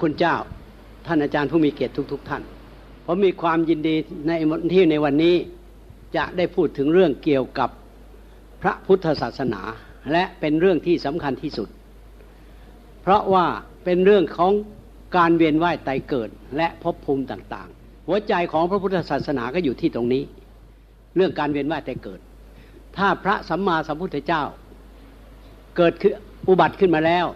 คุณเจ้า ท่านอาจารย์ผู้มีเกียรติทุก ๆ ท่าน ผมมีความยินดีในที่ในวันนี้จะได้พูดถึงเรื่องเกี่ยวกับพระพุทธศาสนา และเป็นเรื่องที่สำคัญที่สุด เพราะว่าเป็นเรื่องของการเวียนว่ายตายเกิดและภพภูมิต่าง ๆ หัวใจของพระพุทธศาสนาก็อยู่ที่ตรงนี้ เรื่องการเวียนว่ายตายเกิด ถ้าพระสัมมาสัมพุทธเจ้า เกิดขึ้นอุบัติขึ้นมาแล้ว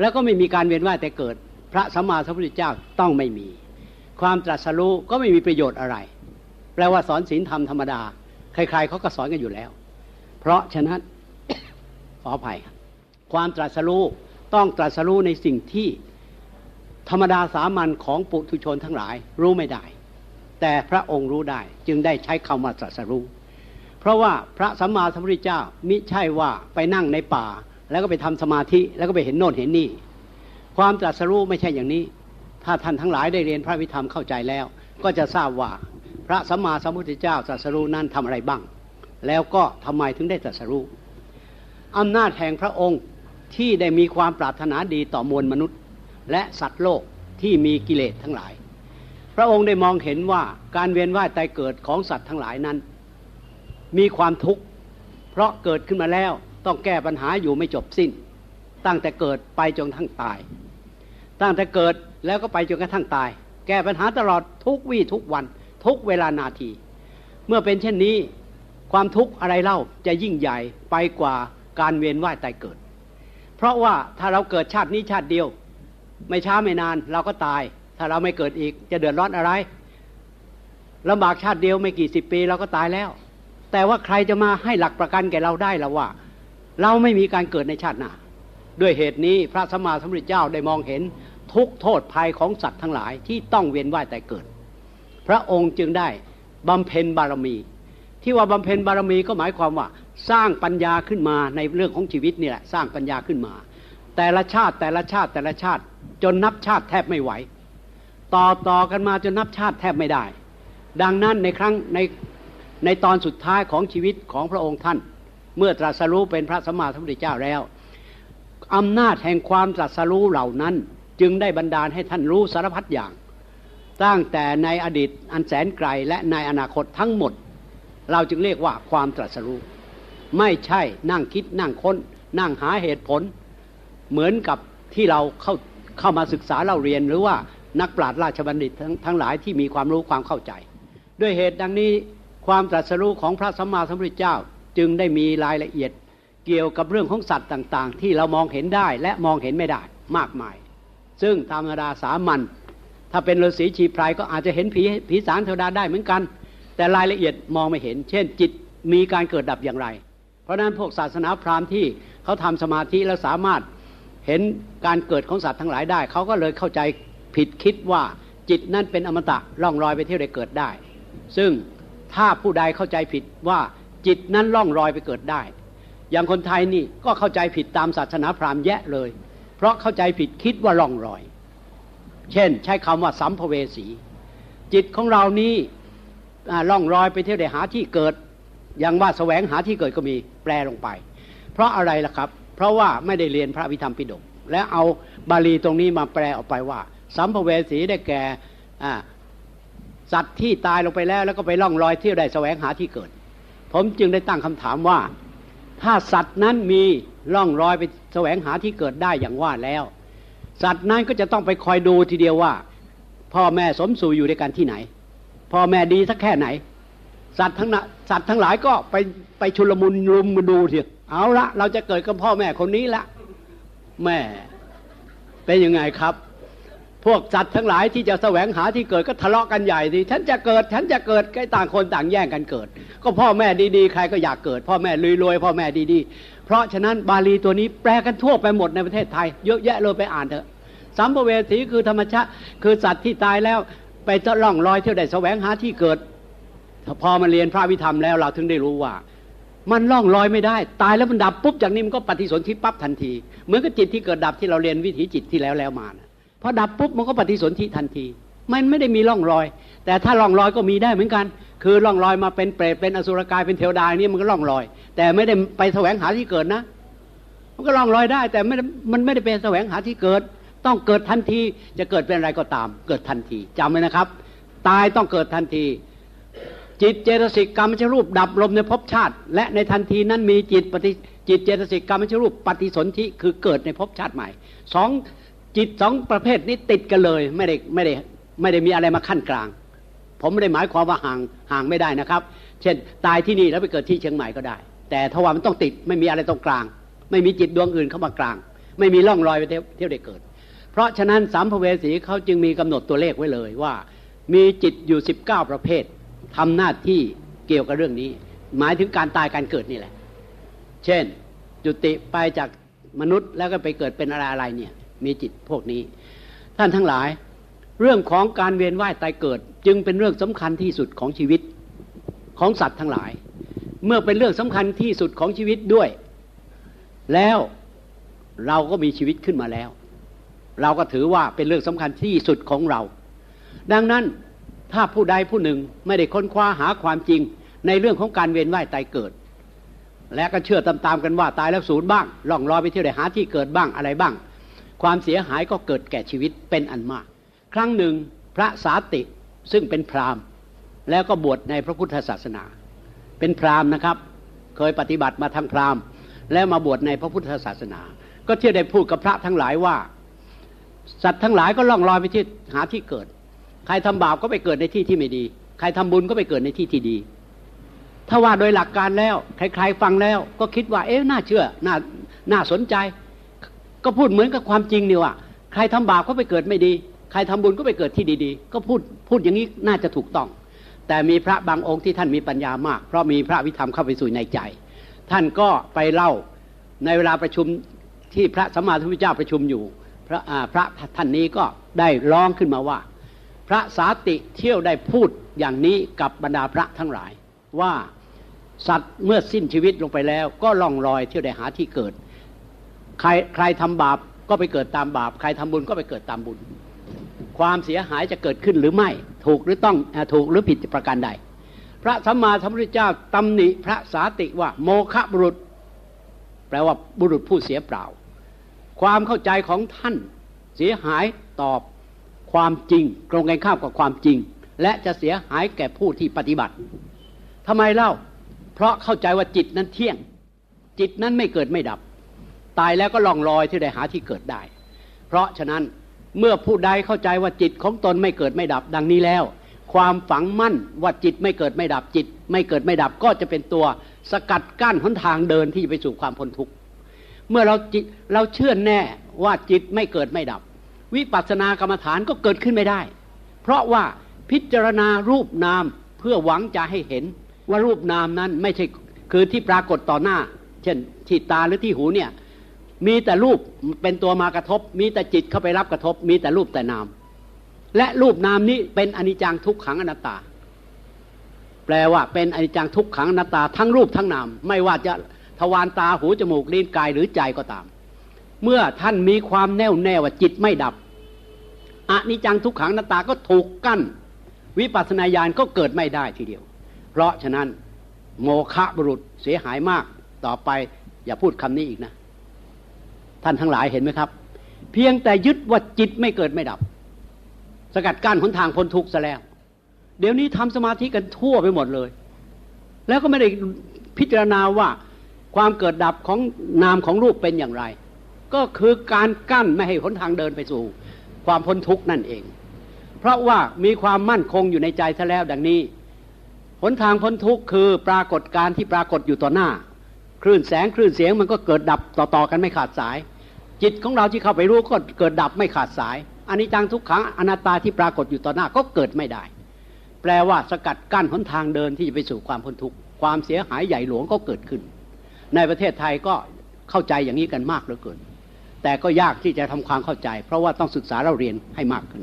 แล้วก็ไม่มีการเวียนว่ายแต่เกิด พระสัมมาสัมพุทธเจ้าต้องไม่มี ความตรัสรู้ก็ไม่มีประโยชน์อะไร แปลว่าสอนศีลธรรมธรรมดา ใครๆเขาก็สอนกันอยู่แล้ว เพราะฉะนั้นขออภัยครับความตรัสรู้ต้องตรัสรู้ในสิ่งที่ธรรมดาสามัญของปุถุชนทั้งหลายรู้ไม่ได้ แต่พระองค์รู้ได้จึงได้ใช้คำว่าตรัสรู้ เพราะว่าพระสัมมาสัมพุทธเจ้ามิใช่ว่าไปนั่งในป่า แล้วก็ไปทำสมาธิแล้วก็ไปเห็นโน่นเห็นนี่ ความตรัสรู้ไม่ใช่อย่างนี้ ถ้าท่านทั้งหลายได้เรียนพระวิธรรมเข้าใจแล้ว ก็จะทราบว่าพระสัมมาสัมพุทธเจ้าตรัสรู้นั้นทำอะไรบ้าง แล้วก็ทำไมถึงได้ตรัสรู้อำนาจแห่งพระองค์ที่ได้มีความปรารถนาดีต่อมวลมนุษย์ และสัตว์โลกที่มีกิเลสทั้งหลาย พระองค์ได้มองเห็นว่าการเวียนว่ายตายเกิดของสัตว์ทั้งหลายนั้น มีความทุกข์เพราะเกิดขึ้นมาแล้วต้องแก้ปัญหาอยู่ไม่จบสิ้น ตั้งแต่เกิดไปจนทั้งตาย ตั้งแต่เกิดแล้วก็ไปจนกระทั่งตาย แก้ปัญหาตลอดทุกวี่ทุกวัน ทุกเวลานาที เมื่อเป็นเช่นนี้ ความทุกข์อะไรเล่าจะยิ่งใหญ่ไปกว่าการเวียนว่ายตายเกิด เพราะว่าถ้าเราเกิดชาตินี้ชาติเดียว ไม่ช้าไม่นานเราก็ตาย ถ้าเราไม่เกิดอีกจะเดือดร้อนอะไรลำบากชาติเดียวไม่กี่สิบปีเราก็ตายแล้ว แต่ว่าใครจะมาให้หลักประกันแก่เราได้ละว่า เราไม่มีการเกิดในชาติหน้าด้วยเหตุนี้พระสัมมาสัมพุทธเจ้าได้มองเห็น ทุกโทษภัยของสัตว์ทั้งหลายที่ต้องเวียนว่ายแต่เกิด พระองค์จึงได้บำเพ็ญบารมี ที่ว่าบำเพ็ญบารมีก็หมายความว่า สร้างปัญญาขึ้นมาในเรื่องของชีวิตนี่แหละสร้างปัญญาขึ้นมา แต่ละชาติแต่ละชาติแต่ละชาติจนนับชาติแทบไม่ไหว ต่อต่อกันมาจนนับชาติแทบไม่ได้ ดังนั้นในครั้งในในตอนสุดท้ายของชีวิตของพระองค์ท่าน เมื่อตรัสรู้เป็นพระสัมมาสัมพุทธเจ้าแล้วอำนาจแห่งความตรัสรู้เหล่านั้น จึงได้บันดาลให้ท่านรู้สารพัดอย่าง ตั้งแต่ในอดีตอันแสนไกลและในอนาคตทั้งหมด เราจึงเรียกว่าความตรัสรู้ ไม่ใช่นั่งคิดนั่งค้น นั่งหาเหตุผล เหมือนกับที่เราเข้าเข้ามาศึกษาเราเรียนหรือว่านักปราชญ์ราชบัณฑิตทั้งทั้งหลายที่มีความรู้ความเข้าใจ ด้วยเหตุดังนี้ความตรัสรู้ของพระสัมมาสัมพุทธเจ้าจึงได้มีรายละเอียดเกี่ยวกับเรื่องของสัตว์ต่าง ๆ ที่เรามองเห็นได้และมองเห็นไม่ได้มากมาย ซึ่งธรรมดาสามัญถ้าเป็นฤาษีชีพรายก็อาจจะเห็นผีผีสางเทวดาได้เหมือนกัน แต่รายละเอียดมองไม่เห็น เช่น จิตมีการเกิดดับอย่างไร เพราะนั้นพวกศาสนาพราหมณ์ที่เขาทำสมาธิแล้วสามารถเห็นการเกิดของสัตว์ทั้งหลายได้ เขาก็เลยเข้าใจผิดคิดว่าจิตนั้นเป็นอมตะล่องลอยไปเที่ยวได้เกิดได้ ซึ่งถ้าผู้ใดเข้าใจผิดว่าจิตนั้นล่องลอยไปเกิดได้ อย่างคนไทยนี่ก็เข้าใจผิดตามศาสนาพราหมณ์แยะเลย เพราะเข้าใจผิดคิดว่าล่องลอย เช่น ใช้คำว่าสัมภเวสี จิตของเรานี้ล่องลอยไปเที่ยวได้หาที่เกิด อย่างว่าแสวงหาที่เกิดก็มีแปลลงไป เพราะอะไรล่ะครับ เพราะว่าไม่ได้เรียนพระวิธรรมปิฎกและเอาบาลีตรงนี้มาแปลออกไปว่า สัมภเวสีได้แก่สัตว์ที่ตายลงไปแล้ว แล้วก็ไปล่องลอยเที่ยวได้แสวงหาที่เกิด ผมจึงได้ตั้งคำถามว่า ถ้าสัตว์นั้นมีล่องลอยไปแสวงหาที่เกิดได้อย่างว่าแล้ว สัตว์นั้นก็จะต้องไปคอยดูทีเดียวว่า พ่อแม่สมสู่อยู่ด้วยกันที่ไหน พ่อแม่ดีสักแค่ไหน สัตว์ทั้งสัตว์ทั้งหลายก็ไปไปชุลมุนรุมมาดูเถอะเอาละเราจะเกิดกับพ่อแม่คนนี้ละแม่เป็นยังไงครับ พวกสัตว์ทั้งหลายที่จะแสวงหาที่เกิดก็ทะเลาะกันใหญ่สิฉันจะเกิด ฉันจะเกิดก็ต่างคนต่างแย่งกันเกิด ก็พ่อแม่ดีๆ ใครก็อยากเกิด พ่อแม่รวยๆพ่อแม่ดีๆ เพราะฉะนั้นบาลีตัวนี้แปลกันทั่วไปหมดในประเทศไทย เยอะแยะเลยไปอ่านเถอะสัมภเวสีคือธรรมชาติคือสัตว์ที่ตายแล้วไปจะล่องลอยเที่ยวได้แสวงหาที่เกิด พอมาเรียนพระวิธรรมแล้วเราถึงได้รู้ว่า มันล่องลอยไม่ได้ ตายแล้วมันดับปุ๊บจากนี้มันก็ปฏิสนธิปั๊บทันที เหมือนกับจิตที่เกิดดับที่เราเรียนวิถีจิตที่แล้วแล้วมานะ พอดับปุ๊บมันก็ปฏิสนธิทันที มันไม่ได้มีร่องรอย แต่ถ้าร่องรอยก็มีได้เหมือนกัน คือร่องรอยมาเป็นเปรตเป็นอสุรกายเป็นเทวดาเนี่ยมันก็ร่องรอย แต่ไม่ได้ไปแสวงหาที่เกิดนะ มันก็ร่องรอยได้ แต่ไม่มันไม่ได้เป็นแสวงหาที่เกิด ต้องเกิดทันทีจะเกิดเป็นอะไรก็ตาม เกิดทันทีจำไว้นะครับ ตายต้องเกิดทันที จิตเจตสิกกรรมชรูปดับลมในภพชาติ และในทันทีนั้นมีจิตปฏิจิตเจตสิกกรรมชรูปปฏิสนธิคือเกิดในภพชาติใหม่สอง จิตสองประเภทนี้ติดกันเลย ไม่ได้ไม่ได้ไม่ได้มีอะไรมาขั้นกลาง ผมไม่ได้หมายความว่าห่างห่างไม่ได้นะครับ เช่น ตายที่นี่แล้วไปเกิดที่เชียงใหม่ก็ได้ แต่ทว่ามันต้องติดไม่มีอะไรตรงกลาง ไม่มีจิตดวงอื่นเข้ามากลาง ไม่มีร่องรอยไปเที่ยวเที่ยวได้เกิด เพราะฉะนั้นสามภเวสีเขาจึงมีกำหนดตัวเลขไว้เลยว่า มีจิตอยู่ 19 ประเภททำหน้าที่เกี่ยวกับเรื่องนี้ หมายถึงการตายการเกิดนี่แหละ เช่นจุติไปจากมนุษย์แล้วก็ไปเกิดเป็นอะไรอะไรเนี่ย มีจิตพวกนี้ ท่านทั้งหลาย เรื่องของการเวียนว่ายตายเกิด จึงเป็นเรื่องสำคัญที่สุดของชีวิตของสัตว์ทั้งหลาย เมื่อเป็นเรื่องสำคัญที่สุดของชีวิตด้วย แล้วเราก็มีชีวิตขึ้นมาแล้ว เราก็ถือว่าเป็นเรื่องสำคัญที่สุดของเรา ดังนั้นถ้าผู้ใดผู้หนึ่งไม่ได้ค้นคว้าหาความจริงในเรื่องของการเวียนว่ายตายเกิด และก็เชื่อตามๆกันว่าตายแล้วศูนย์บ้างล่องลอยไปเที่ยวได้หาที่เกิดบ้างอะไรบ้าง ความเสียหายก็เกิดแก่ชีวิตเป็นอันมาก ครั้งหนึ่งพระสาติซึ่งเป็นพราหมณ์ แล้วก็บวชในพระพุทธศาสนา เป็นพราหมณ์นะครับ เคยปฏิบัติมาทางพราหมณ์ แล้วมาบวชในพระพุทธศาสนา ก็เที่ยวได้พูดกับพระทั้งหลายว่า สัตว์ทั้งหลายก็ล่องลอยไปที่หาที่เกิด ใครทำบาปก็ไปเกิดในที่ที่ไม่ดี ใครทำบุญก็ไปเกิดในที่ที่ดี ถ้าว่าโดยหลักการแล้วใครๆฟังแล้วก็คิดว่า เอ๊ะน่าเชื่อน่าน่าสนใจ ก็พูดเหมือนกับความจริงเนี่ว่าใครทำบาปก็ไปเกิดไม่ดี ใครทำบุญก็ไปเกิดที่ดีๆ ก็พูดพูดอย่างนี้น่าจะถูกต้อง แต่มีพระบางองค์ที่ท่านมีปัญญามาก เพราะมีพระวิธรรมเข้าไปสู่ในใจ ท่านก็ไปเล่าในเวลาประชุมที่พระสัมมาสัมพุทธเจ้าประชุมอยู่ พระพระท่านนี้ก็ได้ร้องขึ้นมาว่า พระสาติเที่ยวได้พูดอย่างนี้กับบรรดาพระทั้งหลายว่าสัตว์เมื่อสิ้นชีวิตลงไปแล้ว ก็ล่องลอยเที่ยวได้หาที่เกิด ใครใครทำบาปก็ไปเกิดตามบาป ใครทำบุญก็ไปเกิดตามบุญ ความเสียหายจะเกิดขึ้นหรือไม่ ถูกหรือต้องถูกหรือผิดประการใด พระสัมมาสัมพุทธเจ้าตำหนิพระสาติว่าโมฆะบุรุษ แปลว่าบุรุษผู้เสียเปล่า ความเข้าใจของท่านเสียหายตอบความจริงตรงกันข้ามกับความจริง และจะเสียหายแก่ผู้ที่ปฏิบัติทำไมเล่า เพราะเข้าใจว่าจิตนั้นเที่ยง จิตนั้นไม่เกิดไม่ดับ ตายแล้วก็ล่องลอยที่ได้หาที่เกิดได้ เพราะฉะนั้นเมื่อผู้ใดเข้าใจว่าจิตของตนไม่เกิดไม่ดับดังนี้แล้ว ความฝังมั่นว่าจิตไม่เกิดไม่ดับจิต ไม่เกิดไม่ดับก็จะเป็นตัวสกัดกั้นหนทางเดินที่ไปสู่ความพ้นทุกข์เมื่อเราจิตเราเชื่อแน่ว่าจิตไม่เกิดไม่ดับ วิปัสสนากรรมฐานก็เกิดขึ้นไม่ได้ เพราะว่าพิจารณารูปนามเพื่อหวังจะให้เห็นว่ารูปนามนั้นไม่ใช่คือที่ปรากฏต่อหน้า เช่นที่ตาหรือที่หูเนี่ย มีแต่รูปเป็นตัวมากระทบ มีแต่จิตเข้าไปรับกระทบ มีแต่รูปแต่นาม และรูปนามนี้เป็นอนิจจังทุกขังอนัตตา แปลว่าเป็นอนิจจังทุกขังอนัตตาทั้งรูปทั้งนาม ไม่ว่าจะทวารตาหูจมูกลิ้นกายหรือใจก็ตาม เมื่อท่านมีความแน่วแน่ว่าจิตไม่ดับอนิจจังทุกขังอนัตตาก็ถูกกั้น วิปัสสนาญาณก็เกิดไม่ได้ทีเดียว เพราะฉะนั้นโมฆะบุรุษเสียหายมากต่อไปอย่าพูดคำนี้อีกนะ ท่านทั้งหลายเห็นไหมครับ เพียงแต่ยึดว่าจิตไม่เกิดไม่ดับ สกัดกั้นหนทางพ้นทุกข์ซะแล้ว เดี๋ยวนี้ทำสมาธิกันทั่วไปหมดเลย แล้วก็ไม่ได้พิจารณาว่าความเกิดดับของนามของรูปเป็นอย่างไร ก็คือการกั้นไม่ให้หนทางเดินไปสู่ ความพ้นทุกข์นั่นเอง เพราะว่ามีความมั่นคงอยู่ในใจซะแล้วดังนี้หนทางพ้นทุกข์คือปรากฏการที่ปรากฏอยู่ต่อหน้า คลื่นแสงคลื่นเสียงมันก็เกิดดับต่อๆกันไม่ขาดสาย จิตของเราที่เข้าไปรู้ก็เกิดดับไม่ขาดสายอันนี้จังทุกขังอนัตตาที่ปรากฏอยู่ต่อหน้าก็เกิดไม่ได้ แปลว่าสกัดกั้นหนทางเดินที่จะไปสู่ความพ้นทุกข์ความเสียหายใหญ่หลวงก็เกิดขึ้น ในประเทศไทยก็เข้าใจอย่างนี้กันมากเหลือเกิน แต่ก็ยากที่จะทำความเข้าใจ เพราะว่าต้องศึกษาเราเรียนให้มากขึ้น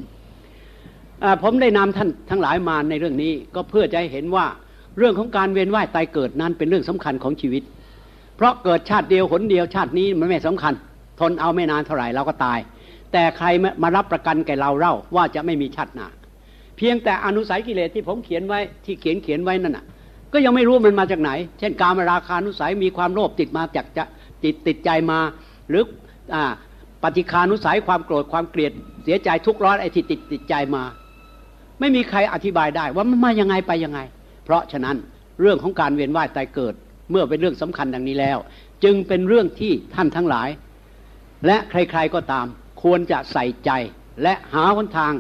ผมได้นำท่านทั้งหลายมาในเรื่องนี้ก็เพื่อจะให้เห็นว่าเรื่องของการเวียนว่ายตายเกิดนั้นเป็นเรื่องสำคัญของชีวิต เพราะเกิดชาติเดียวหนเดียวชาตินี้มันไม่สำคัญ ทนเอาไม่นานเท่าไหร่เราก็ตาย แต่ใครมารับประกันแก่เราเล่าว่าจะไม่มีชาติหน้าเพียงแต่อนุสัยกิเลสที่ผมเขียนไว้ที่เขียนเขียนไว้นั่นน่ะ ก็ยังไม่รู้มันมาจากไหน เช่น การมราคานุสัยมีความโลภติดมาจากจะติดติดใจมา หรืออปปฏิคานุสัยความโกรธความเกลียดเสียใจทุกข์ร้อนไอ้ที่ติดติดใจมา ไม่มีใครอธิบายได้ว่ามันมายังไงไปยังไง เพราะฉะนั้นเรื่องของการเวียนว่ายตายเกิด เมื่อเป็นเรื่องสำคัญดังนี้แล้ว จึงเป็นเรื่องที่ท่านทั้งหลาย และใครๆก็ตาม ควรจะใส่ใจและหาหนทาง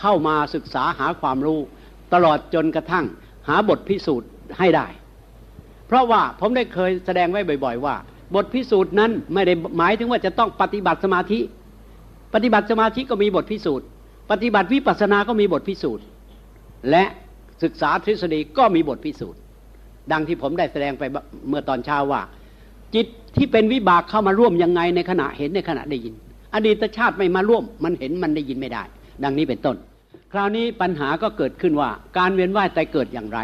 เข้ามาศึกษาหาความรู้ ตลอดจนกระทั่ง หาบทพิสูจน์ให้ได้ เพราะว่าผมได้เคยแสดงไว้บ่อย ๆ ว่า บทพิสูจน์นั้นไม่ได้หมายถึงว่าจะต้องปฏิบัติสมาธิ ปฏิบัติสมาธิก็มีบทพิสูจน์ ปฏิบัติวิปัสสนาก็มีบทพิสูจน์ และศึกษาทฤษฎีก็มีบทพิสูจน์ ดังที่ผมได้แสดงไปเมื่อตอนเช้าว่า จิตที่เป็นวิบากเข้ามาร่วมยังไงในขณะเห็นในขณะได้ยิน อดีตชาติไม่มาร่วม มันเห็นมันได้ยินไม่ได้ ดังนี้เป็นต้น คราวนี้ปัญหาก็เกิดขึ้นว่า การเวียนว่ายตายเกิดอย่างไร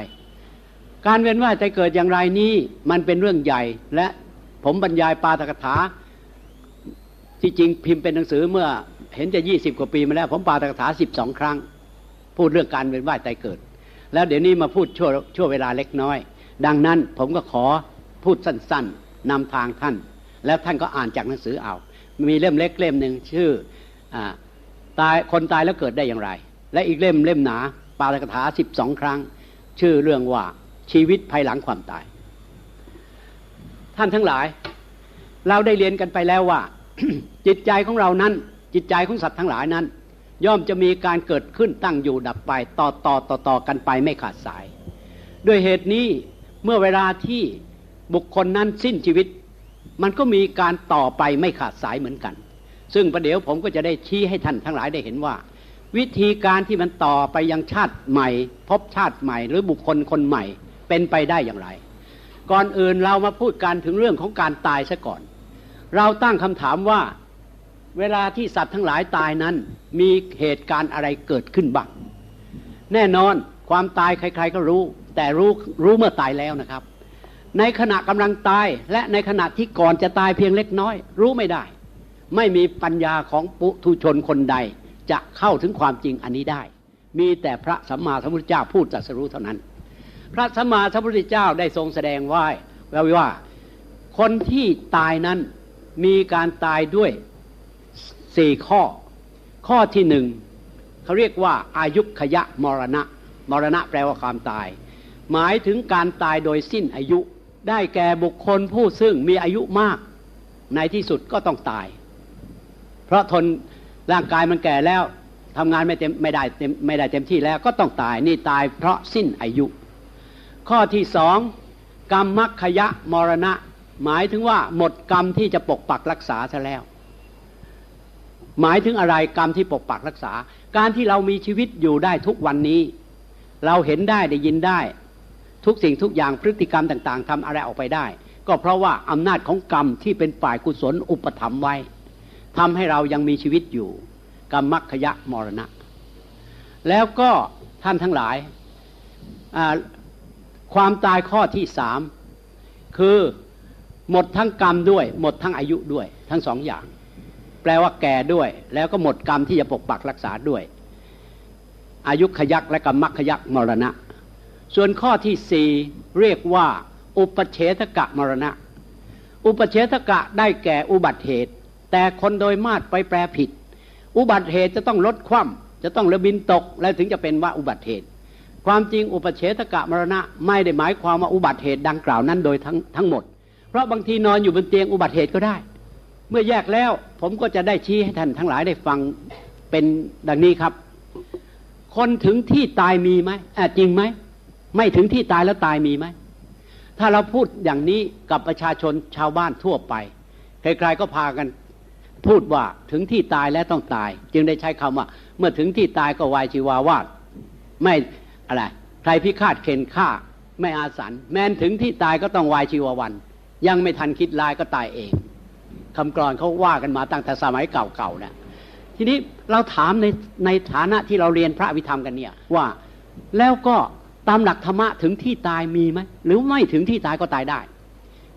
การเวียนว่ายตายเกิดอย่างไรนี้มันเป็นเรื่องใหญ่และผมบรรยายปาตกถาที่จริงพิมพ์เป็นหนังสือเมื่อเห็นจะยี่สิบกว่าปีมาแล้ว ผมปาตกถาสิบสองครั้ง พูดเรื่องการเวียนว่ายตายเกิด แล้วเดี๋ยวนี้มาพูดชั่วชั่วเวลาเล็กน้อย ดังนั้นผมก็ขอพูดสั้นๆนำทางท่าน แล้วท่านก็อ่านจากหนังสือเอา มีเล่มเล็กเล่มหนึ่งชื่ออตายคนตายแล้วเกิดได้อย่างไร และอีกเล่มเล่มหนาปาตกถาสิบสองครั้ง ชื่อเรื่องว่าชีวิตภายหลังความตาย ท่านทั้งหลาย เราได้เรียนกันไปแล้วว่า จิตใจของเรานั้น จิตใจของสัตว์ทั้งหลายนั้น ย่อมจะมีการเกิดขึ้นตั้งอยู่ดับไป ต่อต่อต่อต่อกันไปไม่ขาดสาย ด้วยเหตุนี้ เมื่อเวลาที่บุคคลนั้นสิ้นชีวิต มันก็มีการต่อไปไม่ขาดสายเหมือนกัน ซึ่งประเดี๋ยวผมก็จะได้ชี้ให้ท่านทั้งหลายได้เห็นว่า วิธีการที่มันต่อไปยังชาติใหม่ พบชาติใหม่ หรือบุคคลคนใหม่เป็นไปได้อย่างไร ก่อนอื่นเรามาพูดกันถึงเรื่องของการตายซะก่อน เราตั้งคำถามว่า เวลาที่สัตว์ทั้งหลายตายนั้น มีเหตุการณ์อะไรเกิดขึ้นบ้างแน่นอน ความตายใคร ๆ ก็รู้ แต่รู้รู้เมื่อตายแล้วนะครับ ในขณะกำลังตายและในขณะที่ก่อนจะตายเพียงเล็กน้อย รู้ไม่ได้ ไม่มีปัญญาของปุถุชนคนใด จะเข้าถึงความจริงอันนี้ได้ มีแต่พระสัมมาสัมพุทธเจ้าพูดตรัสรู้เท่านั้น พระสัมมาสัมพุทธเจ้าได้ทรงแสดงไว้ว่า คนที่ตายนั้นมีการตายด้วยสี่ข้อ ข้อที่หนึ่งเขาเรียกว่าอายุขยะมรณะ มรณะแปลว่าความตาย หมายถึงการตายโดยสิ้นอายุ ได้แก่บุคคลผู้ซึ่งมีอายุมาก ในที่สุดก็ต้องตาย เพราะทนร่างกายมันแก่แล้วทำงานไม่เต็มไม่ได้เต็มไม่ได้เต็มที่แล้วก็ต้องตายนี่ตายเพราะสิ้นอายุ ข้อที่สองกรรมมัคคยะมรณะ หมายถึงว่าหมดกรรมที่จะปกปักรักษาซะแล้ว หมายถึงอะไรกรรมที่ปกปักรักษา การที่เรามีชีวิตอยู่ได้ทุกวันนี้ เราเห็นได้ได้ยินได้ ทุกสิ่งทุกอย่างพฤติกรรมต่าง ๆทำอะไรออกไปได้ ก็เพราะว่าอำนาจของกรรมที่เป็นฝ่ายกุศลอุปถัมภ์ไว้ทำให้เรายังมีชีวิตอยู่ กรรมมัคคยะมรณะ แล้วก็ท่านทั้งหลายความตายข้อที่สามคือหมดทั้งกรรมด้วย หมดทั้งอายุด้วย ทั้งสองอย่าง แปลว่าแก่ด้วย แล้วก็หมดกรรมที่จะปกปักรักษาด้วย อายุขยักและกรรมขยักมรณะ ส่วนข้อที่สี่เรียกว่า อุปเฉทกะมรณะ อุปเฉทกะได้แก่อุบัติเหตุ แต่คนโดยมากไปแปลผิด อุบัติเหตุจะต้องลดคว่ำจะต้องเรือบินตก แล้วถึงจะเป็นว่าอุบัติเหตุ ความจริงอุปเฉทกะมรณะไม่ได้หมายความว่าอุบัติเหตุดังกล่าวนั้นโดยทั้งทั้งหมด เพราะบางทีนอนอยู่บนเตียงอุบัติเหตุก็ได้ เมื่อแยกแล้วผมก็จะได้ชี้ให้ท่านทั้งหลายได้ฟังเป็นดังนี้ครับ คนถึงที่ตายมีไหมจริงไหม ไม่ถึงที่ตายแล้วตายมีไหม ถ้าเราพูดอย่างนี้กับประชาชนชาวบ้านทั่วไป ใครๆก็พากันพูดว่าถึงที่ตายแล้วต้องตาย จึงได้ใช้คำว่า เมื่อถึงที่ตายก็วายชีวาวาดไม่อะไรใครพิฆาตเข็นฆ่าไม่อาสัน แม้นถึงที่ตายก็ต้องวายชีววัน ยังไม่ทันคิดลายก็ตายเองคำกรอนเขาว่ากันมาตั้งแต่สมัยเก่าๆนะ ทีนี้เราถามในในฐานะที่เราเรียนพระวิธรรมกันเนี่ยว่าแล้วก็ตามหลักธรรมะถึงที่ตายมีไหมหรือไม่ถึงที่ตายก็ตายได้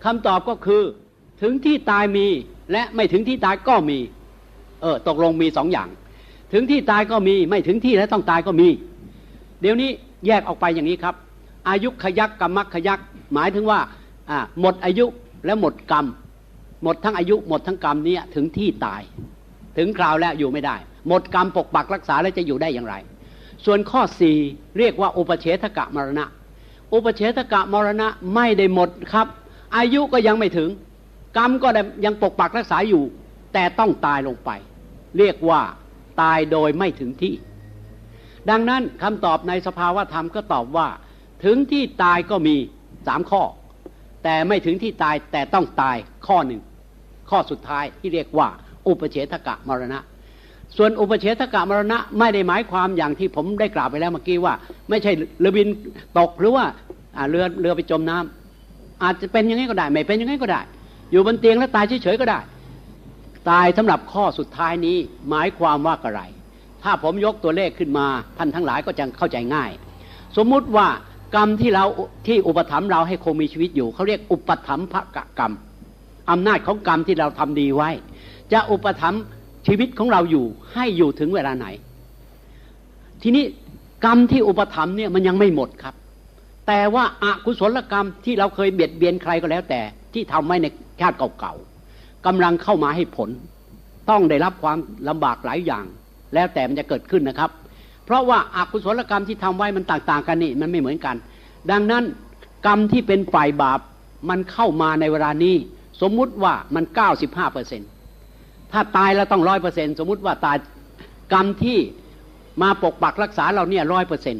คำตอบก็คือถึงที่ตายมีและไม่ถึงที่ตายก็มี เออตกลงมีสองอย่าง ถึงที่ตายก็มี ไม่ถึงที่และต้องตายก็มี เดี๋ยวนี้แยกออกไปอย่างนี้ครับ อายุขยักกรรมขยักหมายถึงว่าหมดอายุและหมดกรรม หมดทั้งอายุหมดทั้งกรรมนี้ถึงที่ตาย ถึงคราวแล้วอยู่ไม่ได้ หมดกรรมปกปักรักษาแล้วจะอยู่ได้อย่างไร ส่วนข้อสี่เรียกว่า อุปเฉทกะมรณะ อุปเฉทกะมรณะไม่ได้หมดครับ อายุก็ยังไม่ถึง กรรมก็ยังปกปักรักษาอยู่ แต่ต้องตายลงไป เรียกว่าตายโดยไม่ถึงที่ ดังนั้นคำตอบในสภาวธรรมก็ตอบว่า ถึงที่ตายก็มีสามข้อ แต่ไม่ถึงที่ตายแต่ต้องตายข้อหนึ่งข้อสุดท้ายที่เรียกว่า อุปเฉทกะมรณะ ส่วนอุปเฉทกะมรณะไม่ได้หมายความอย่างที่ผมได้กล่าวไปแล้วเมื่อกี้ว่า ไม่ใช่เรือบินตกหรือว่าเรือเรือไปจมน้ำอาจจะเป็นยังไงก็ได้ ไม่เป็นยังไงก็ได้ อยู่บนเตียงแล้วตายเฉยๆก็ได้ ตายสำหรับข้อสุดท้ายนี้หมายความว่าอะไร ถ้าผมยกตัวเลขขึ้นมาท่านทั้งหลายก็จะเข้าใจง่าย สมมุติว่ากรรมที่เราที่อุปถัมภ์เราให้คงมีชีวิตอยู่เขาเรียกอุปถัมภกกรรมอำนาจของกรรมที่เราทำดีไว้ จะอุปถัมภ์ชีวิตของเราอยู่ให้อยู่ถึงเวลาไหน ทีนี้กรรมที่อุปถัมภ์เนี่ยมันยังไม่หมดครับ แต่ว่าอากุศลกรรมที่เราเคยเบียดเบียนใครก็แล้วแต่ ที่ทำไว้ในชาติเก่าๆกำลังเข้ามาให้ผล ต้องได้รับความลำบากหลายอย่าง แล้วแต่มันจะเกิดขึ้นนะครับ เพราะว่าอากุศลกรรมที่ทำไว้มันต่างๆ กันนี่มันไม่เหมือนกัน ดังนั้นกรรมที่เป็นฝ่ายบาปมันเข้ามาในเวลานี้ สมมุติว่ามัน 95เปอร์เซ็นต ถ้าตายแล้วต้องร้อยเปอร์เซ็นสมมติว่าตายกรรมที่มาปกปักรักษาเราเนี่ยร้อยเปอร์เซ็น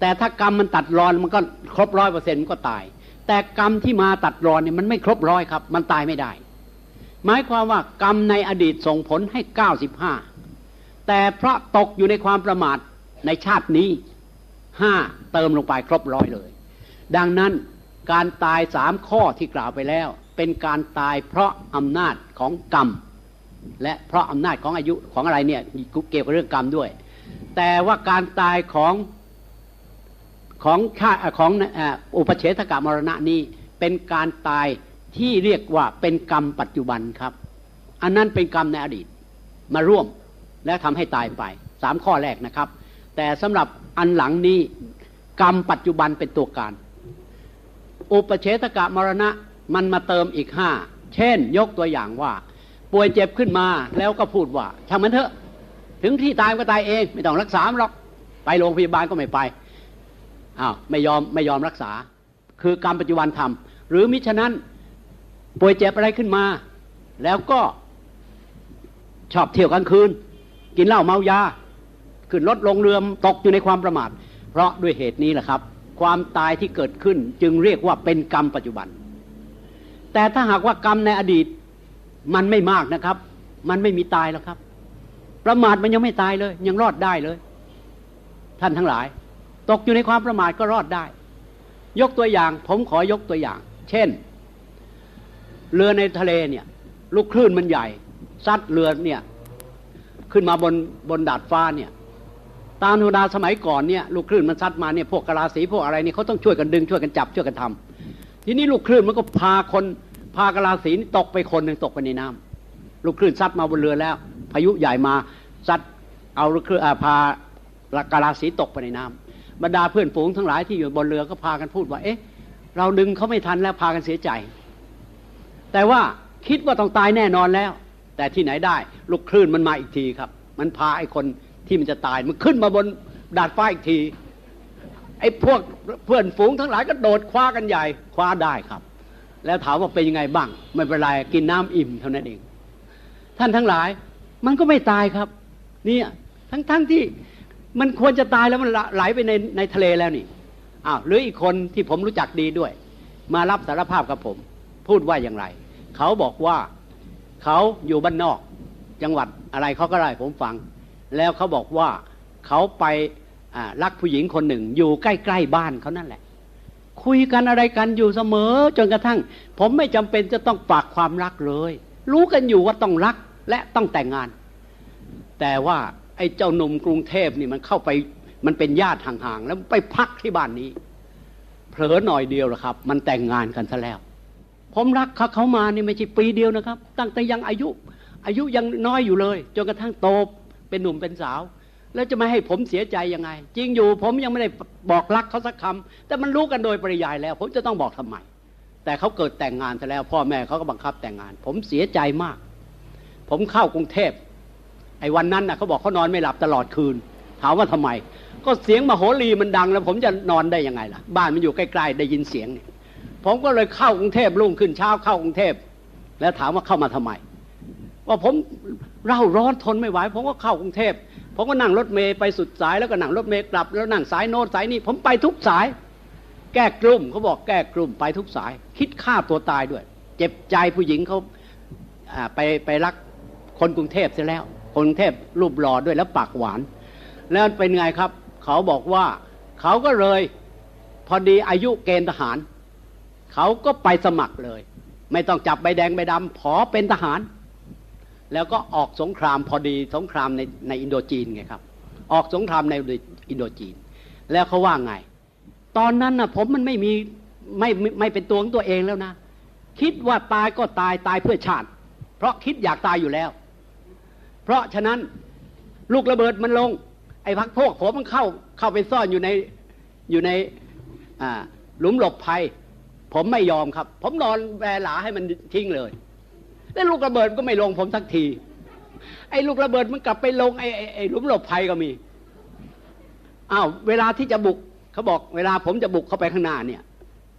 แต่ถ้ากรรมมันตัดรอนมันก็ครบร้อยเปอร์เซ็นก็ตาย แต่กรรมที่มาตัดรอนเนี่ยมันไม่ครบร้อยครับ มันตายไม่ได้ หมายความว่ากรรมในอดีตส่งผลให้95แต่เพราะตกอยู่ในความประมาทในชาตินี้ห้าเติมลงไปครบร้อยเลย ดังนั้นการตายสามข้อที่กล่าวไปแล้ว เป็นการตายเพราะอำนาจของกรรม และเพราะอำนาจของอายุของอะไรเนี่ยเกี่ยวกับเรื่องกรรมด้วย แต่ว่าการตายของของข้าของอุปเฉทกรรมรณะนี้เป็นการตายที่เรียกว่าเป็นกรรมปัจจุบันครับ อันนั้นเป็นกรรมในอดีตมาร่วมและทำให้ตายไปสามข้อแรกนะครับ แต่สำหรับอันหลังนี้กรรมปัจจุบันเป็นตัวการ อุปเฉทกะมรณะมันมาเติมอีกห้าเช่นยกตัวอย่างว่า ป่วยเจ็บขึ้นมาแล้วก็พูดว่าช่างมันเถอะ ถึงที่ตายก็ตายเองไม่ต้องรักษาหรอกไปโรงพยาบาลก็ไม่ไปอ้าวไม่ยอมไม่ยอมรักษา คือกรรมปัจจุบันทำหรือมิฉะนั้นป่วยเจ็บอะไรขึ้นมา แล้วก็ชอบเที่ยวกลางคืน กินเหล้าเมายาขึ้นรถลงเรือตกอยู่ในความประมาท เพราะด้วยเหตุนี้แหละครับ ความตายที่เกิดขึ้นจึงเรียกว่าเป็นกรรมปัจจุบัน แต่ถ้าหากว่ากรรมในอดีต มันไม่มากนะครับ มันไม่มีตายแล้วครับ ประมาทมันยังไม่ตายเลย ยังรอดได้เลย ท่านทั้งหลาย ตกอยู่ในความประมาทก็รอดได้ ยกตัวอย่าง ผมขอยกตัวอย่าง เช่น เรือในทะเลเนี่ย ลูกคลื่นมันใหญ่ ซัดเรือเนี่ย ขึ้นมาบนบนดาดฟ้าเนี่ย ตามธรรมดาสมัยก่อนเนี่ยลูกคลื่นมันซัดมาเนี่ยพวกกะลาสีพวกอะไรนี่เขาต้องช่วยกันดึงช่วยกันจับช่วยกันทำทีนี้ลูกคลื่นมันก็พาคน พากะลาสีตกไปคนหนึ่งตกไปในน้ำลูกคลื่นซัดมาบนเรือแล้ว พายุใหญ่มาซัดเอาลูกคลื่นพากะลาสีตกไปในน้ำบรรดาเพื่อนฝูงทั้งหลายที่อยู่บนเรือก็พากันพูดว่า เอ๊ะ เราดึงเขาไม่ทันแล้วพากันเสียใจ แต่ว่าคิดว่าต้องตายแน่นอนแล้ว แต่ที่ไหนได้ ลูกคลื่นมันมาอีกทีครับ มันพาไอ้คนที่มันจะตายมันขึ้นมาบนดาดฟ้าอีกทีไอ้พวกเพื่อนฝูงทั้งหลายก็โดดคว้ากันใหญ่คว้าได้ครับ แล้วถามว่าเป็นยังไงบ้าง ไม่เป็นไรกินน้ำอิ่มเท่านั้นเอง ท่านทั้งหลาย มันก็ไม่ตายครับ นี่ทั้งทั้งที่มันควรจะตายแล้วมันไหลไปในในทะเลแล้วนี่อ้าวหรืออีกคนที่ผมรู้จักดีด้วย มารับสารภาพกับผม พูดว่าอย่างไร เขาบอกว่าเขาอยู่บ้านนอก จังหวัดอะไรเขาก็ได้ผมฟัง แล้วเขาบอกว่าเขาไปรักผู้หญิงคนหนึ่ง อยู่ใกล้ ๆ บ้านเขานั่นแหละ คุยกันอะไรกันอยู่เสมอ จนกระทั่ง ผมไม่จำเป็นจะต้องฝากความรักเลย รู้กันอยู่ว่าต้องรักและต้องแต่งงาน แต่ว่าไอ้เจ้าหนุ่มกรุงเทพนี่มันเข้าไปมันเป็นญาติห่างๆ แล้วไปพักที่บ้านนี้ เผลอหน่อยเดียวละครับ มันแต่งงานกันซะแล้ว ผมรักเขาเขามานี่ไม่ใช่ปีเดียวนะครับ ตั้งแต่ยังอายุ อายุยังน้อยอยู่เลย จนกระทั่งโตเป็นหนุ่มเป็นสาว แล้วจะไม่ให้ผมเสียใจยังไง จริงอยู่ผมยังไม่ได้บอกรักเขาสักคำแต่มันรู้กันโดยปริยายแล้ว ผมจะต้องบอกทำไม แต่เขาเกิดแต่งงานซะแล้ว พ่อแม่เขาก็บังคับแต่งงาน ผมเสียใจมาก ผมเข้ากรุงเทพไอ้วันนั้นน่ะเขาบอกเขานอนไม่หลับตลอดคืน ถามว่าทำไม ก็เสียงมโหรีมันดัง แล้วผมจะนอนได้ยังไงล่ะ บ้านมันอยู่ใกล้ๆได้ยินเสียงเนี่ยผมก็เลยเข้ากรุงเทพรุ่งขึ้นเช้าเข้ากรุงเทพแล้วถามว่าเข้ามาทำไมว่าผมเร่าร้อนทนไม่ไหวผมก็เข้ากรุงเทพ ผมก็นั่งรถเมย์ไปสุดสายแล้วก็นั่งรถเมย์กลับ แล้วนั่งสายโน้นสายนี้ ผมไปทุกสาย แก้กลุ่มเขาบอกแก้กลุ่มไปทุกสาย คิดฆ่าตัวตายด้วย เจ็บใจผู้หญิงเขาไปไปรักคนกรุงเทพเสียแล้วคนกรุงเทพรูปหล่อด้วยแล้วปากหวาน แล้วเป็นไงครับ เขาบอกว่าเขาก็เลยพอดีอายุเกณฑ์ทหาร เขาก็ไปสมัครเลย ไม่ต้องจับใบแดงใบดำขอเป็นทหาร แล้วก็ออกสงครามพอดีสงครามในในอินโดจีนไงครับ ออกสงครามในอินโดจีน แล้วเขาว่าไง ตอนนั้นนะผมมันไม่มีไม่ไม่เป็นตัวของตัวเองแล้วนะ คิดว่าตายก็ตายตายเพื่อชาติ เพราะคิดอยากตายอยู่แล้ว เพราะฉะนั้นลูกระเบิดมันลง ไอ้พักพวกผมมันเข้าเข้าไปซ่อนอยู่ในอยู่ในหลุมหลบภัย ผมไม่ยอมครับ ผมนอนแวหลาให้มันทิ้งเลย แล้วลูกระเบิดก็ไม่ลงผมสักที ไอ้ลูกระเบิดมันกลับไปลงไอ้ไอ้หลุมหลบภัยก็มีอ้าวเวลาที่จะบุกเขาบอก เวลาผมจะบุกเข้าไปข้างหน้าเนี่ย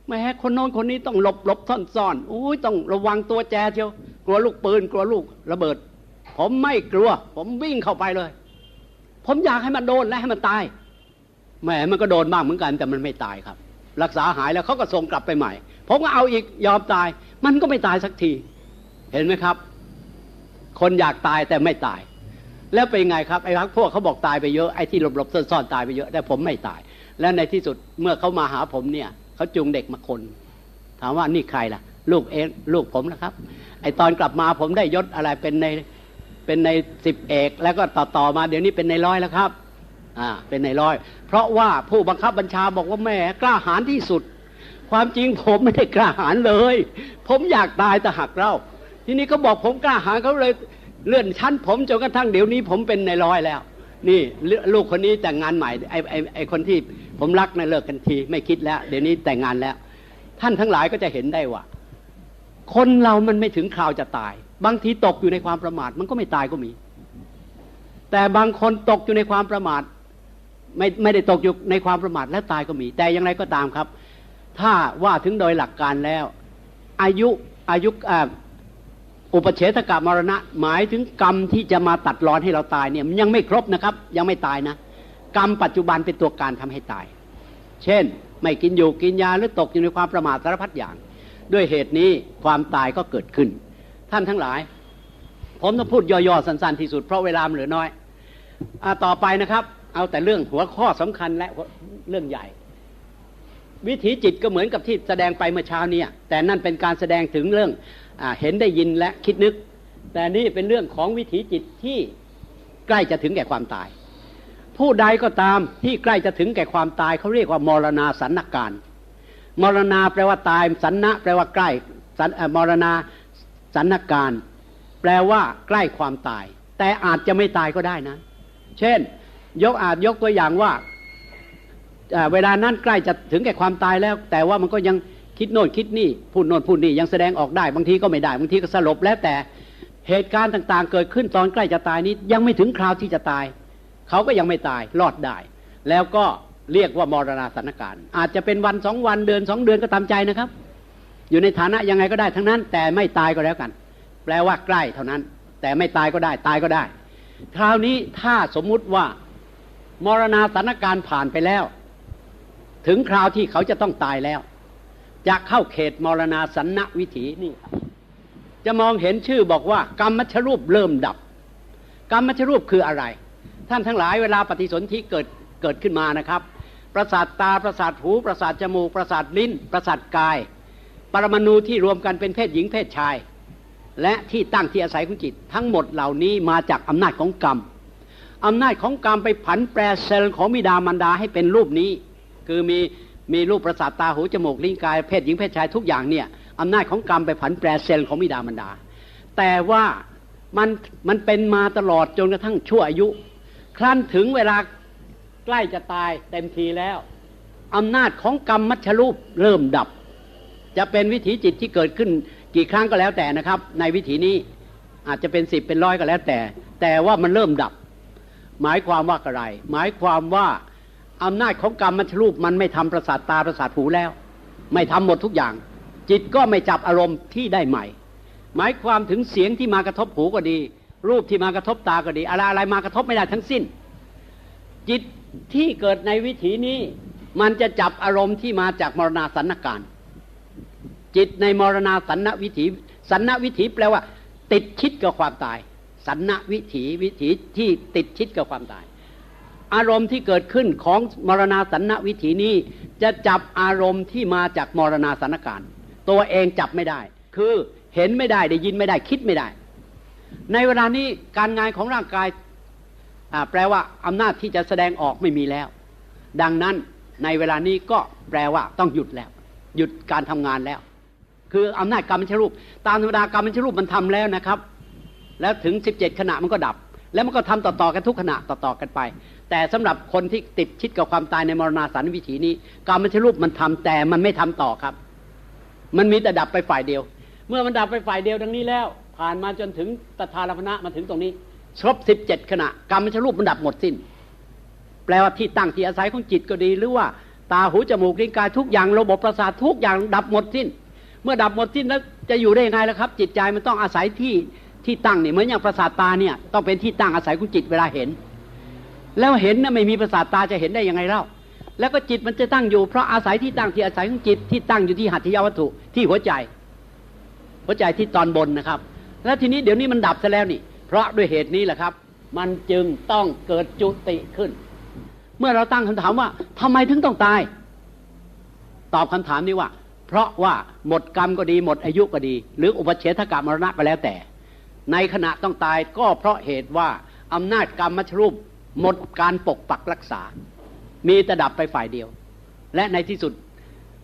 แม้คนโน้นคนนี้ต้องหลบหลบซ่อนซ่อนอุ้ยต้องระวังตัวแจเชียวกลัวลูกปืน กลัวลูกระเบิด ผมไม่กลัว ผมวิ่งเข้าไปเลย ผมอยากให้มันโดนและให้มันตายแหมมันก็โดนบ้างเหมือนกันแต่มันไม่ตายครับ รักษาหายแล้วเขาก็ส่งกลับไปใหม่ ผมก็เอาอีกยอมตาย มันก็ไม่ตายสักที เห็นไหมครับ คนอยากตายแต่ไม่ตาย แล้วเป็นไงครับไอ้พักพวกเขาบอกตายไปเยอะไอ้ที่หลบๆซ่อนๆตายไปเยอะแต่ผมไม่ตาย แล้วในที่สุดเมื่อเขามาหาผมเนี่ยเขาจูงเด็กมาคน ถามว่านี่ใครล่ะ ลูกเองลูกผมนะครับ ไอ้ตอนกลับมาผมได้ยศอะไรเป็นในเป็นในสิบเอก แล้วก็ต่อต่อมาเดี๋ยวนี้เป็นในร้อยแล้วครับอ่าเป็นในร้อย เพราะว่าผู้บังคับบัญชาบอกว่าแม่กล้าหาญที่สุด ความจริงผมไม่ได้กล้าหาญเลย ผมอยากตายแต่หักเล่า ทีนี้เขาบอกผมกล้าหาญเขาเลยเลื่อนชั้นผมจนกระทั่งเดี๋ยวนี้ผมเป็นในร้อยแล้ว นี่ลูกคนนี้แต่งงานใหม่ไอ้ไอ้ไอ้คนที่ผมรักนะ่ะเลิกกันทีไม่คิดแล้ว เดี๋ยวนี้แต่งงานแล้ว ท่านทั้งหลายก็จะเห็นได้ว่า คนเรามันไม่ถึงคราวจะตาย บางทีตกอยู่ในความประมาท มันก็ไม่ตายก็มี แต่บางคนตกอยู่ในความประมาท ไม่ไม่ได้ตกอยู่ในความประมาทและตายก็มี แต่อย่างไรก็ตามครับ ถ้าว่าถึงโดยหลักการแล้ว อายุอายุ อุปเฉทกมรณะ หมายถึงกรรมที่จะมาตัดรอนให้เราตายเนี่ยมันยังไม่ครบนะครับ ยังไม่ตายนะ กรรมปัจจุบันเป็นตัวการทำให้ตาย เช่น ไม่กินอยู่กินยาหรือตกอยู่ในความประมาทสารพัดอย่าง ด้วยเหตุนี้ความตายก็เกิดขึ้น ท่านทั้งหลาย ผมต้องพูดย่อๆสั้นๆที่สุดเพราะเวลาเหลือน้อยอต่อไปนะครับ เอาแต่เรื่องหัวข้อสำคัญและเรื่องใหญ่ วิถีจิตก็เหมือนกับที่แสดงไปเมื่อเช้านี้แต่นั่นเป็นการแสดงถึงเรื่อง เห็นได้ยินและคิดนึก แต่นี่เป็นเรื่องของวิถีจิตที่ใกล้จะถึงแก่ความตาย ผู้ใดก็ตามที่ใกล้จะถึงแก่ความตายเขาเรียกว่ามรณาสันนการมรณาแปลว่าตายสันนะแปลว่าใกล้มรณาสันนการแปลว่าใกล้ความตาย แต่อาจจะไม่ตายก็ได้นะ เช่น ยกอาจยกตัวอย่างว่าเวลานั้นใกล้จะถึงแก่ความตายแล้ว แต่ว่ามันก็ยัง คิดโน่นคิดนี่พูดโน่นพูดนี่ยังแสดงออกได้ บางทีก็ไม่ได้ บางทีก็สลบแล้วแต่เหตุการณ์ต่างๆ เกิดขึ้นตอนใกล้จะตายนี้ ยังไม่ถึงคราวที่จะตาย เขาก็ยังไม่ตายรอดได้ แล้วก็เรียกว่ามรณาสถานการณ์ อาจจะเป็นวันสองวันเดือนสองเดือนก็ตามใจนะครับ อยู่ในฐานะยังไงก็ได้ทั้งนั้น แต่ไม่ตายก็แล้วกัน แปลว่าใกล้เท่านั้น แต่ไม่ตายก็ได้ตายก็ได้ คราวนี้ถ้าสมมุติว่ามรณาสถานการณ์ผ่านไปแล้ว ถึงคราวที่เขาจะต้องตายแล้ว จะเข้าเขตมรณาสันนวิถีนี่ครับจะมองเห็นชื่อบอกว่ากรรมมัชรูปเริ่มดับ กรรมมัชรูปคืออะไร ท่านทั้งหลายเวลาปฏิสนธิเกิดเกิดขึ้นมานะครับ ประสาทตาประสาทหูประสาทจมูกประสาทลิ้น ประสาทกาย ปรมาณูที่รวมกันเป็นเพศหญิงเพศชาย และที่ตั้งที่อาศัยของจิต ทั้งหมดเหล่านี้มาจากอำนาจของกรรมอำนาจของกรรมไปผันแปรเซลล์ของมิดามันดาให้เป็นรูปนี้ คือมี มีรูปประสาทตาหูจมูกลิ้นกายเพศหญิงเพศชายทุกอย่างเนี่ยอำนาจของกรรมไปผันแปรเซลล์ของมิดามันดา แต่ว่ามันมันเป็นมาตลอดจนกระทั่งชั่วอายุ ครั้นถึงเวลาใกล้จะตายเต็มทีแล้วอำนาจของกรรมมัชรูปเริ่มดับ จะเป็นวิถีจิตที่เกิดขึ้นกี่ครั้งก็แล้วแต่นะครับ ในวิถีนี้อาจจะเป็นสิบเป็นร้อยก็แล้วแต่ แต่ว่ามันเริ่มดับ หมายความว่าอะไร หมายความว่า อำนาจของกรรมมันรูปมันไม่ทำประสาทตาประสาทหูแล้ว ไม่ทำหมดทุกอย่าง จิตก็ไม่จับอารมณ์ที่ได้ใหม่ หมายความถึงเสียงที่มากระทบหูก็ดี รูปที่มากระทบตาก็ดี อะไรอะไรมากระทบไม่ได้ทั้งสิ้น จิตที่เกิดในวิถีนี้มันจะจับอารมณ์ที่มาจากมรณาสันนการจิตในมรณาสันนวิถี สันนวิถีแปลว่า ติดชิดกับความตาย สันนวิถีวิถีที่ติดชิดกับความตาย อารมณ์ที่เกิดขึ้นของมรณาสันนวิถีนี้ จะจับอารมณ์ที่มาจากมรณาสันนการตัวเองจับไม่ได้ คือเห็นไม่ได้ได้ยินไม่ได้คิดไม่ได้ ในเวลานี้การงานของร่างกายแปลว่าอำนาจที่จะแสดงออกไม่มีแล้ว ดังนั้นในเวลานี้ก็แปลว่าต้องหยุดแล้ว หยุดการทำงานแล้ว คืออำนาจกรรมชรูป ตามธรรมดากรรมชรูปมันทำแล้วนะครับ แล้วถึง 17 ขณะมันก็ดับ แล้วมันก็ทำต่อๆกันทุกขณะต่อๆกันไป แต่สำหรับคนที่ติดชิดกับความตายในมรณาสันวิถีนี้กรรมชรูปมันทำแต่มันไม่ทำต่อครับ มันมีแต่ดับไปฝ่ายเดียว เมื่อมันดับไปฝ่ายเดียวดังนี้แล้ว ผ่านมาจนถึงตถาลพนะมาถึงตรงนี้ครบสิบเจ็ดขณะกรรมชรูปมันดับหมดสิ้น แปลว่าที่ตั้งที่อาศัยของจิตก็ดีหรือว่า ตาหูจมูกลิ้นกายทุกอย่างระบบประสาททุกอย่างดับหมดสิ้น เมื่อดับหมดสิ้นแล้วจะอยู่ได้ยังไงล่ะครับ จิตใจมันต้องอาศัยที่ที่ตั้งเนี่ยเหมือนอย่างประสาทตาเนี่ยต้องเป็นที่ตั้งอาศัยของจิตเวลาเห็น แล้วเห็นนะไม่มีประสาทตาจะเห็นได้ยังไงเล่า แล้วก็จิตมันจะตั้งอยู่เพราะอาศัยที่ตั้งที่อาศัยของจิตที่ตั้งอยู่ที่หัตถยวัตถุที่หัวใจ หัวใจที่ตอนบนนะครับ แล้วทีนี้เดี๋ยวนี้มันดับซะแล้วนี่ เพราะด้วยเหตุนี้แหละครับ มันจึงต้องเกิดจุติขึ้น เมื่อเราตั้งคำถามว่าทำไมถึงต้องตาย ตอบคำถามนี้ว่า เพราะว่าหมดกรรมก็ดีหมดอายุก็ดี หรืออุปเฉทกรรมมรณะก็แล้วแต่ ในขณะต้องตายก็เพราะเหตุว่าอำนาจกรรมมัชรูป หมดการปกปักรักษา มีแต่ดับไปฝ่ายเดียว และในที่สุด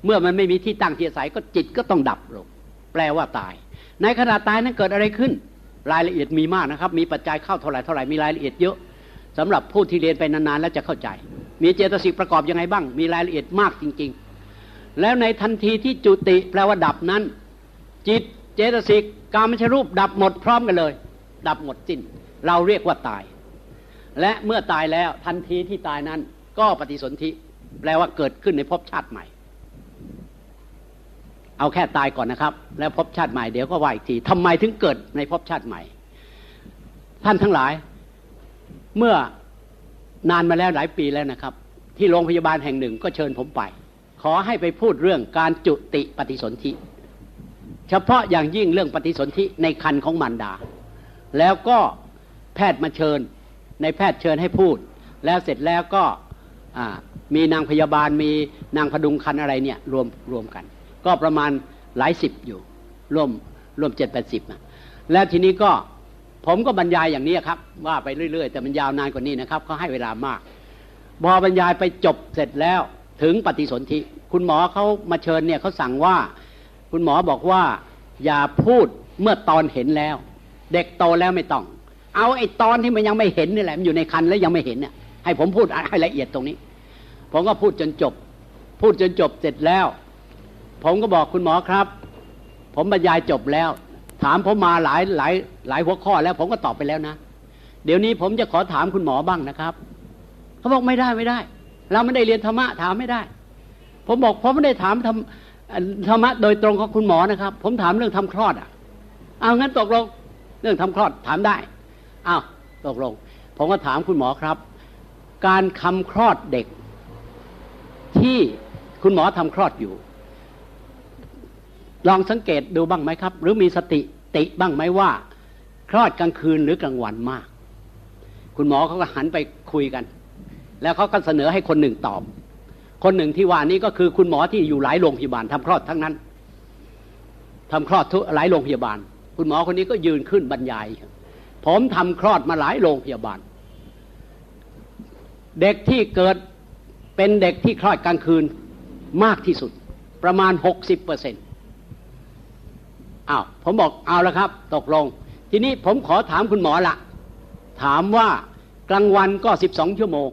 เมื่อมันไม่มีที่ตั้งที่อาศัยก็จิตก็ต้องดับลง แปลว่าตาย ในขณะตายนั้นเกิดอะไรขึ้น รายละเอียดมีมากนะครับ มีปัจจัยเข้าเท่าไหร่เท่าไหร่มีรายละเอียดเยอะสำหรับผู้ที่เรียนไปนานๆแล้วจะเข้าใจ มีเจตสิกประกอบยังไงบ้าง มีรายละเอียดมากจริง ๆ แล้วในทันทีที่จุติแปลว่าดับนั้น จิตเจตสิกกามชรูป ดับหมดพร้อมกันเลย ดับหมดสิ้น เราเรียกว่าตาย และเมื่อตายแล้วทันทีที่ตายนั้น ก็ปฏิสนธิแปลว่าเกิดขึ้นในภพชาติใหม่ เอาแค่ตายก่อนนะครับ แล้วภพชาติใหม่เดี๋ยวก็ว่าอีกทีทำไมถึงเกิดในภพชาติใหม่ ท่านทั้งหลาย เมื่อนานมาแล้วหลายปีแล้วนะครับ ที่โรงพยาบาลแห่งหนึ่งก็เชิญผมไป ขอให้ไปพูดเรื่องการจุติปฏิสนธิเฉพาะอย่างยิ่งเรื่องปฏิสนธิในคันของมารดา แล้วก็แพทย์มาเชิญ ในแพทย์เชิญให้พูด แล้วเสร็จแล้วก็มีนางพยาบาลมีนางพดุงคันอะไรเนี่ยรวมรวมกัน ก็ประมาณหลายสิบอยู่รวมรวมเจ็ดแปดสิบนะแล้วทีนี้ก็ผมก็บรรยายอย่างนี้ครับ ว่าไปเรื่อย ๆ แต่มันยาวนานกว่านี้นะครับเขาให้เวลามากพอบรรยายไปจบเสร็จแล้วถึงปฏิสนธิคุณหมอเขามาเชิญเนี่ยเขาสั่งว่า คุณหมอบอกว่า อย่าพูดเมื่อตอนเห็นแล้ว เด็กโตแล้วไม่ต้อง เอาไอ้ตอนที่มันยังไม่เห็นนี่แหละมันอยู่ในคันแล้วยังไม่เห็นเนี่ยให้ผมพูดให้ละเอียดตรงนี้ ผมก็พูดจนจบ พูดจนจบเสร็จแล้ว ผมก็บอกคุณหมอครับ ผมบรรยายจบแล้ว ถามผมมาหลายหลายหลายหัวข้อแล้วผมก็ตอบไปแล้วนะเดี๋ยวนี้ผมจะขอถามคุณหมอบ้างนะครับเขาบอกไม่ได้ไม่ได้ เราไม่ได้เรียนธรรมะถามไม่ได้ ผมบอกผมไม่ได้ถามธรรมธรรมะโดยตรงของคุณหมอนะครับ ผมถามเรื่องทำคลอดอะ เอางั้นตกลงเรื่องทำคลอดถามได้ อ้าวตกลง ผมก็ถามคุณหมอครับ การคำคลอดเด็ก ที่คุณหมอทำคลอดอยู่ ลองสังเกตดูบ้างไหมครับ หรือมีสติติบ้างไหมว่า คลอดกลางคืนหรือกลางวันมาก คุณหมอเขาก็หันไปคุยกัน แล้วเขาก็เสนอให้คนหนึ่งตอบ คนหนึ่งที่ว่านี้ก็คือคุณหมอที่อยู่หลายโรงพยาบาลทำคลอดทั้งนั้นทำคลอดทุกหลายโรงพยาบาล คุณหมอคนนี้ก็ยืนขึ้นบรรยาย ผมทำคลอดมาหลายโรงพยาบาล เด็กที่เกิดเป็นเด็กที่คลอดกลางคืนมากที่สุด ประมาณหกสิบเปอร์เซ็นต์อ้าวผมบอกเอาแล้วครับ ตกลง ทีนี้ผมขอถามคุณหมอละถามว่ากลางวันก็สิบสองชั่วโมง